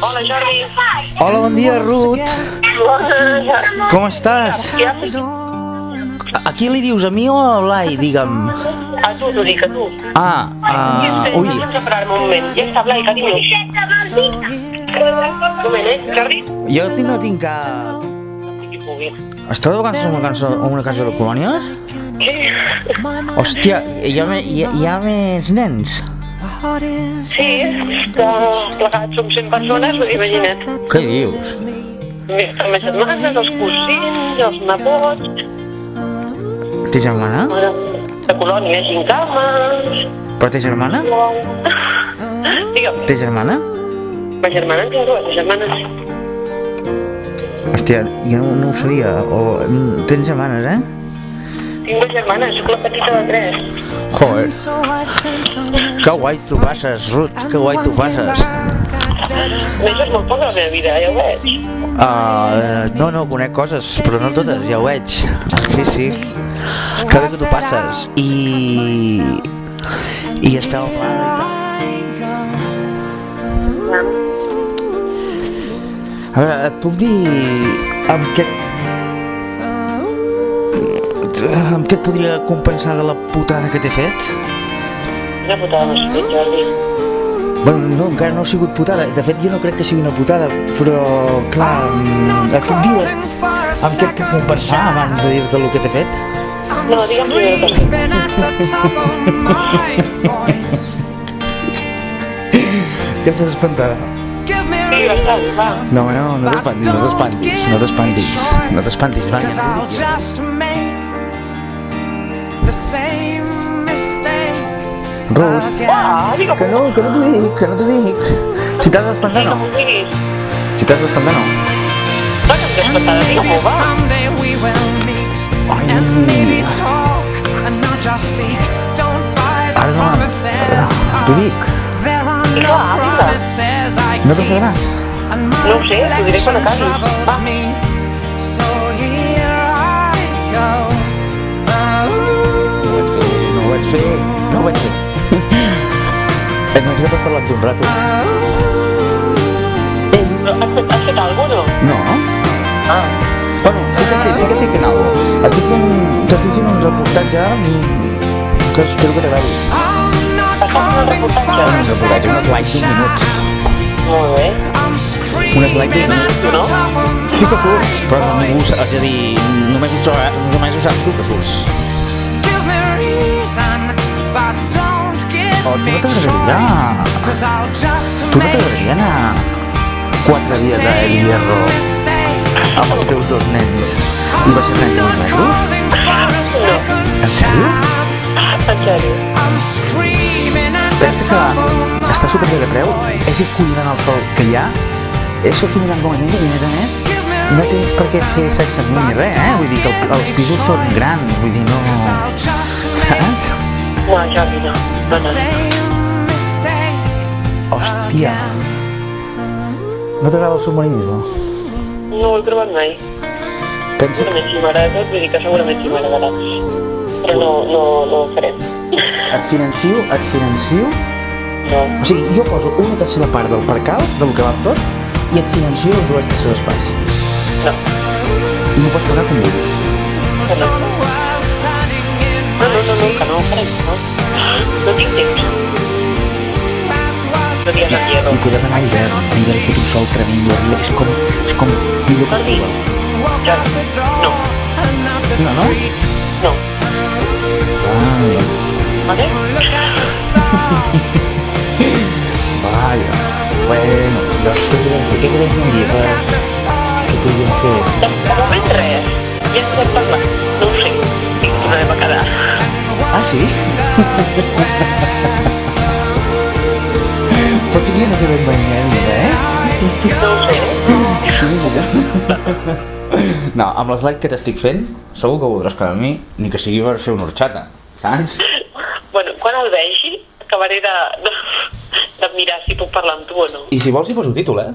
Hola, Jordi. Hola, bon dia, Ruth. Com estàs? A, a qui li dius, a mi o a Blai, digue'm? A tu, t'ho dic, a tu. Ah, uh, ui, parar un moment. Ja està, Blai, carinyo. Un moment, eh, Jordi? jo ti- no tinc cap... Esteu a una cançó, a una cançó de colònies? Què? Hòstia, hi ha, me, hi, ha, hi ha més nens? Sí, que plegats som 100 persones, vull dir, imagina't. Què dius? Més més setmanes, els cosins, els nebots, Té germana? de colònia, gincames... Però té germana? Digue'm, Té germana? ma germana en té dues germanes. Hòstia, jo no, no ho sabia. O, mm, tens germanes, eh? Tinc dues germanes, soc la petita de tres. Joder, que guai tu passes, Ruth, que guai tu passes. És molt poc la meva vida, ja ho veig. Uh, no, no, conec coses, però no totes, ja ho veig. Sí, sí. Que bé que tu passes. I... I esteu clar. A veure, et puc dir amb què... Amb què et podria compensar de la putada que t'he fet? Quina putada m'has fet, Jordi. Bueno, no, encara no ha sigut putada. De fet, jo no crec que sigui una putada, però, clar, mm, et puc dir les... amb què et puc compensar abans de dir-te el que t'he fet? No, digue'm primer que. Que estàs espantada? Give me a Sí, bastant, va. No, no, no t'espantis, no t'espantis, no t'espantis, no t'espantis, va, ja Ruth, again. Ah, digue'm. que no, que no t'ho dic, que no t'ho dic. Si t'has d'espantar, Sí, que no. m'ho diguis. Si t'has d'espantar, no. Va, que em t'he espantada, digue'm-ho, va. Someday we will meet and maybe talk and not just speak. Don't buy the Ara no, promises. t'ho dic. There are no Clar, vinga. promises I No keep. t'enfadaràs? And my No ho sé, t'ho diré quan reflection acabis. troubles Va. Vaig fer, no ho vaig fer. Et m'has acabat parlant un rato. Ell, Però has fet, has fet alguna cosa, no. no? Ah, Bueno, sí que estic, sí que estic fent alguna cosa. Estic fent, t'estic fent un reportatge que espero que t'agradi. Estàs fent un reportatge? Un reportatge, un slide d'un minut. Molt bé. Un slide d'un minut. Tu no? Sí que surts, però no ningú, és a dir, només ho, sabrà- només ho saps tu que surts. Oh, tu no t'agradaria? choice. 'Cause I'll just Tu no make t'agradaria anar quatre dies a El Hierro amb els teus dos nens i baixar a uns metros? Calling for a second En sèrio? chance. En sèrio. Pensa que està super bé de preu, és acollonant el sol que hi ha, és acollonant com a mínim i a més a més no tens per què fer sexe amb mi ni res, eh? Vull dir que el- els pisos són grans, vull dir, no... Saps? No, Jordi, no. No, no. mistake Hòstia. No t'agrada el submarinisme? No ho he provat mai. Pensa que Segurament si m'agrada tot, vull dir que segurament si m'agradarà. Però no, no, no ho faré. et financio, et financio... No. O sigui, jo poso una tercera part del percal, del que val tot, i et financio les dues terceres parts. No. I m'ho pots pagar com vulguis. No. No, no, podem anar a hivern, a hivern fot un sol tremendo, arriba, és com, és com millor que Jordi. Cuba. Jordi. No. No, no? No. Vaya, Vale? vaya. Bueno, doncs què podem fer? Què podem fer un dia per... Què podríem fer? De, de moment res. Ja ens hem parlat. No ho sé. I tornarem a quedar. Ah, sí? Quedem ben bé, eh? No ho sé. No, amb l'eslide que t'estic fent, segur que voldràs quedar amb mi, ni que sigui per fer una horxata, saps? Bueno, quan el vegi, acabaré de, de, de mirar si puc parlar amb tu o no. I si vols hi poso títol, eh?